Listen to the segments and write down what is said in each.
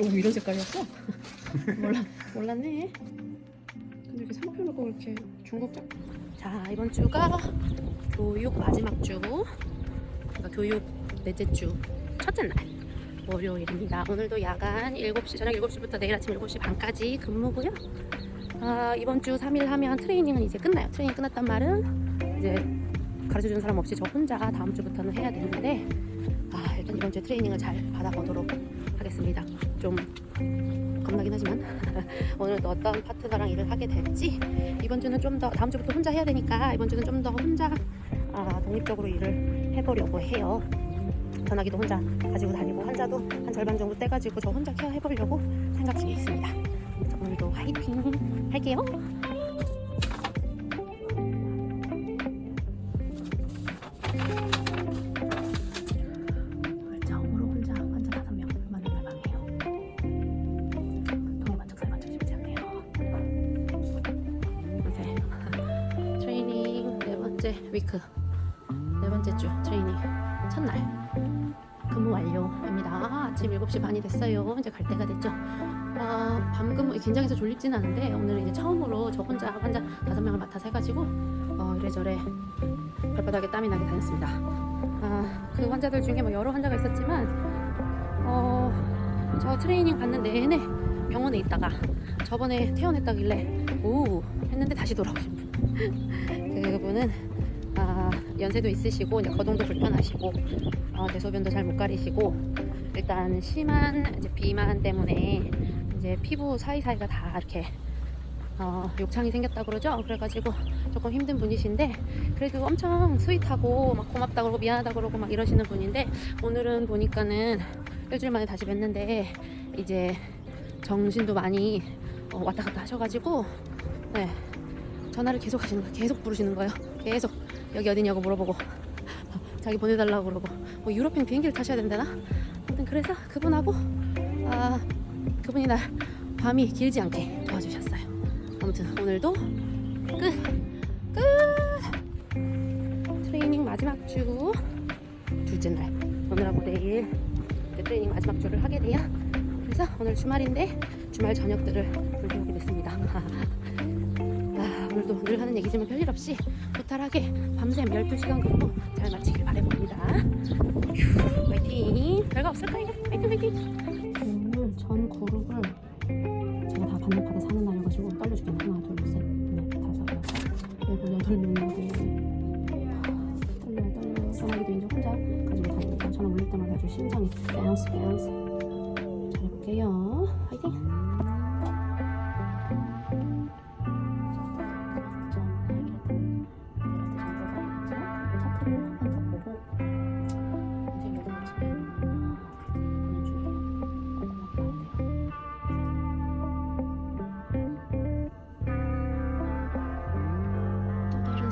오 이런 색깔이었어? 몰라 몰랐네. 근데 이렇게 상표를 꼭 이렇게 중국 작. 자 이번 주가 교육 마지막 주. 그러니까 교육 넷째 주 첫째 날 월요일입니다. 오늘도 야간 7시 저녁 7시부터 내일 아침 7시 반까지 근무고요. 아, 이번 주 3일 하면 트레이닝은 이제 끝나요. 트레이닝 끝났단 말은 이제 가르쳐 주는 사람 없이 저 혼자 다음 주부터는 해야 되는데 아, 이번 주에 트레이닝을 잘 받아보도록 하겠습니다. 좀 겁나긴 하지만 오늘 또 어떤 파트너랑 일을 하게 될지 이번 주는 좀 더 다음 주부터 혼자 해야 되니까 이번 주는 좀 더 혼자 아, 독립적으로 일을 해보려고 해요. 전화기도 혼자 가지고 다니고 환자도 한 절반 정도 떼가지고 저 혼자 케어 해보려고 생각 중에 있습니다. 오늘도 화이팅 할게요. 번째 위크 네 번째 주 트레이닝 첫날 근무 완료입니다. 아침 7시 반이 됐어요. 이제 갈 때가 됐죠. 아, 밤 근무 긴장해서 졸립진 않은데 오늘 이제 처음으로 저 혼자 환자 다섯 명을 맡아서 해가지고 어, 이래저래 발바닥에 땀이 나게 다녔습니다. 아, 그 환자들 중에 뭐 여러 환자가 있었지만 어, 저 트레이닝 받는 내내 병원에 있다가 저번에 퇴원했다길래 오 했는데 다시 돌아오신 분. 그분은 아, 연세도 있으시고 이제 거동도 불편하시고 어, 대소변도 잘 못 가리시고 일단 심한 이제 비만 때문에 이제 피부 사이사이가 다 이렇게 어, 욕창이 생겼다 그러죠. 그래가지고 조금 힘든 분이신데 그래도 엄청 스윗하고 막 고맙다 그러고 미안하다 그러고 막 이러시는 분인데 오늘은 보니까는 일주일 만에 다시 뵀는데 이제 정신도 많이 어, 왔다 갔다 하셔가지고 네 전화를 계속 하시는 거예요. 계속 부르시는 거예요. 계속 여기 어디냐고 물어보고 자기 보내달라고 그러고 뭐 유럽행 비행기를 타셔야 된다나? 아무튼 그래서 그분하고 아 그분이 날 밤이 길지 않게 도와주셨어요. 아무튼 오늘도 끝! 끝! 트레이닝 마지막 주 둘째 날 오늘하고 내일 트레이닝 마지막 주를 하게 돼요. 그래서 오늘 주말인데 주말 저녁들을 불태우게 됐습니다. 아, 오늘도 늘 하는 얘기지만 별일 없이 무탈하게 밤샘 12시간 근무 잘 마치길 바라봅니다. 휴, 화이팅! 별거 없을 거예요. 화이팅 화이팅! 오늘 전 그룹을 제가 다 반대파대 사는 날이어가지고 떨려 죽겠네. 하나, 둘, 셋, 넷, 다섯, 여섯, 일곱, 여덟 명인데 떨려요, 떨려요. 전화기도 이제 혼자 가지고 다니니까 전화 울릴 때마다 아주 심장이 댄스, 댄스. 잘해볼게요. 화이팅!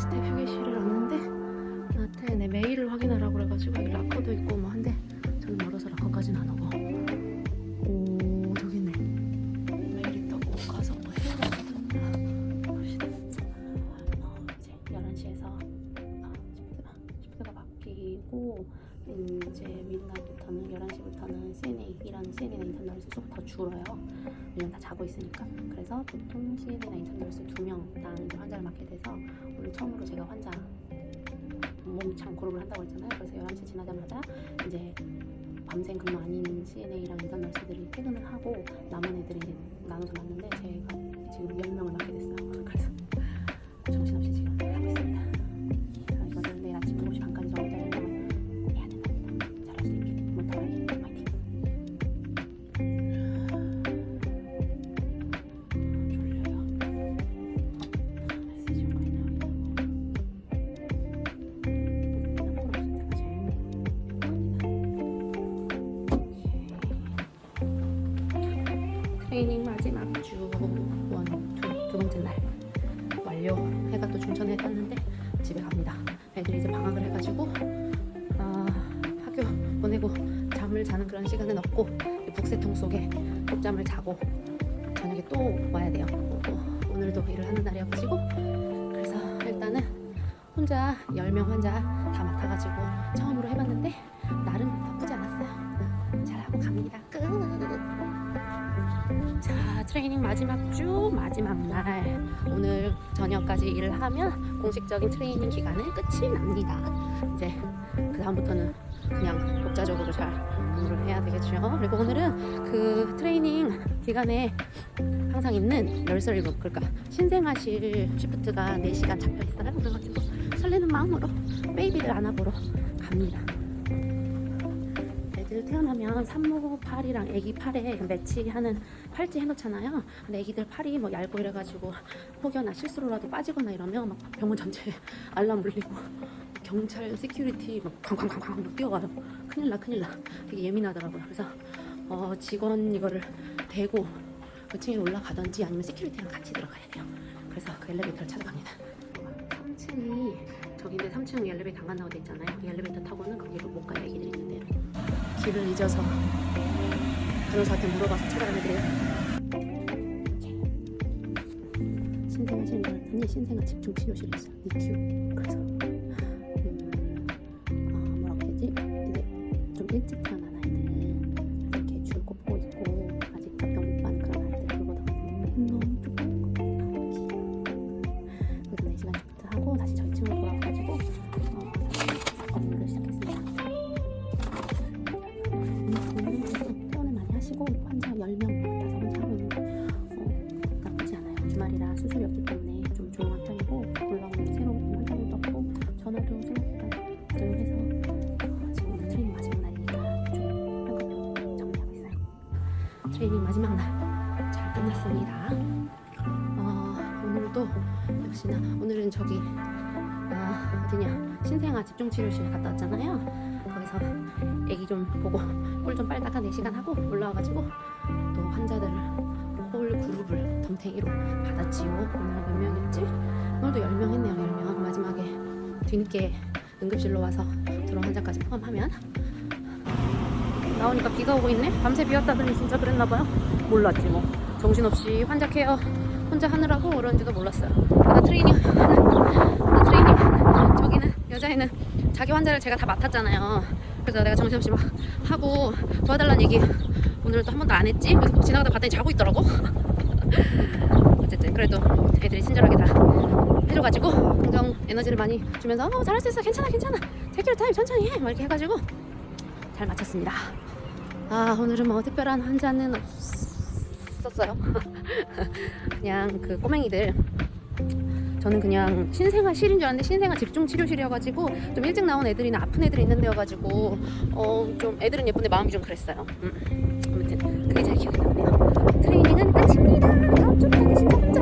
스텝 휴게실을 왔는데 나한테 내 메일을 확인하라고 그래가지고 여기 락커도 있고 뭐 한데 저는 멀어서 락커까지는 안 오고. 오 저기 있네. 메일 있다고 가서 뭐 해야 봅시다. 어, 이제 11시에서 아, 시프트가 시프트가 바뀌고 이제 midnight부터는 11시 부터는 CNA이라는 CNA나 인턴 널스 수가 더 줄어요. 왜냐면 다 자고 있으니까. 그래서 보통 CNA나 인턴 널스 두 명당 이제 환자를 맡게 돼서 오늘 처음으로 제가 환자 몸참 그룹을 한다고 했잖아요. 그래서 11시 지나자마자 이제 밤샘 근무 아닌 CNA랑 인턴 널스들이 퇴근을 하고 남은 애들이 나눠서 맡는데 제가 지금 10명을 맡게 됐어요 또 중천에 떴는데 집에 갑니다. 애들이 이제 방학을 해가지고 아, 학교 보내고 잠을 자는 그런 시간은 없고 이 북새통 속에 쪽잠을 자고 저녁에 또 와야 돼요. 어, 오늘도 일을 하는 날이어가지고 그래서 일단은 혼자 10명 환자 다 맡아가지고 처음으로 해봤는데 나름 트레이닝 마지막 주 마지막 날 오늘 저녁까지 일을 하면 공식적인 트레이닝 기간은 끝이 납니다. 이제 그 다음부터는 그냥 독자적으로 잘 공부를 해야 되겠죠. 그리고 오늘은 그 트레이닝 기간에 항상 있는 널서리룸 그러니까 신생아실 쉬프트가 4시간 잡혀 있어요. 그래가지고 설레는 마음으로 베이비를 안아보러 갑니다. 태어나면 산모 팔이랑 애기 팔에 매치하는 팔찌 해놓잖아요. 근데 애기들 팔이 뭐 얇고 이래가지고 혹여나 실수로라도 빠지거나 이러면 막 병원 전체에 알람 울리고 경찰 시큐리티 막막 뛰어가요. 큰일 나 큰일 나. 되게 예민하더라고요. 그래서 어, 직원 이거를 대고 그 층에 올라가든지 아니면 시큐리티랑 같이 들어가야 돼요. 그래서 그 엘리베이터를 찾아갑니다. 3층이 저기인데 3층 엘리베이터 안 간다고 돼 있잖아요. 그 엘리베이터 타고는 거기로 못 가요. 애기들이 있는데 길을 잊어서 간호사한테 물어봐서 찾아가는 애들이에요. 신생아 실봤더니 신생아 집중 치료실에 있어. EQ. 그래서 음, 아 뭐라고 해야 되지? 이제 좀 일찍 마지막 날 잘 끝났습니다. 어, 오늘도 역시나 오늘은 저기 아, 어디냐 신생아 집중치료실 갔다 왔잖아요. 거기서 애기 좀 보고 꿀 좀 빨다가 4시간 하고 올라와가지고 또 환자들 홀 그룹을 덤탱이로 받아치고 오늘 몇 명이었지? 오늘도 10명 했네요 10명 마지막에 뒤늦게 응급실로 와서 들어온 환자까지 포함하면 나오니까 비가 오고 있네? 밤새 비 왔다더니 진짜 그랬나봐요? 몰랐지 뭐. 정신없이 환자 케어 혼자 하느라고 그런지도 몰랐어요. 내가 트레이닝 하는 나 트레이닝 하는 저기는 여자애는 자기 환자를 제가 다 맡았잖아요. 그래서 내가 정신없이 막 하고 도와달라는 얘기 오늘 또 한 번도 안 했지? 그래서 지나가다 봤더니 자고 있더라고. 어쨌든 그래도 애들이 친절하게 다 해줘가지고 긍정 에너지를 많이 주면서 어 잘할 수 있어. 괜찮아 괜찮아. 타임 천천히 해 막 이렇게 해가지고 잘 마쳤습니다 아 오늘은 뭐 특별한 환자는 없었어요. 그냥 그 꼬맹이들. 저는 그냥 신생아실인 줄 알았는데 신생아 집중치료실이어가지고 좀 일찍 나온 애들이나 아픈 애들이 있는 데여가지고 어 좀 애들은 예쁜데 마음이 좀 그랬어요. 음. 아무튼 그게 제 기억이 납니다 트레이닝은 끝입니다. 다음 주부터는 진짜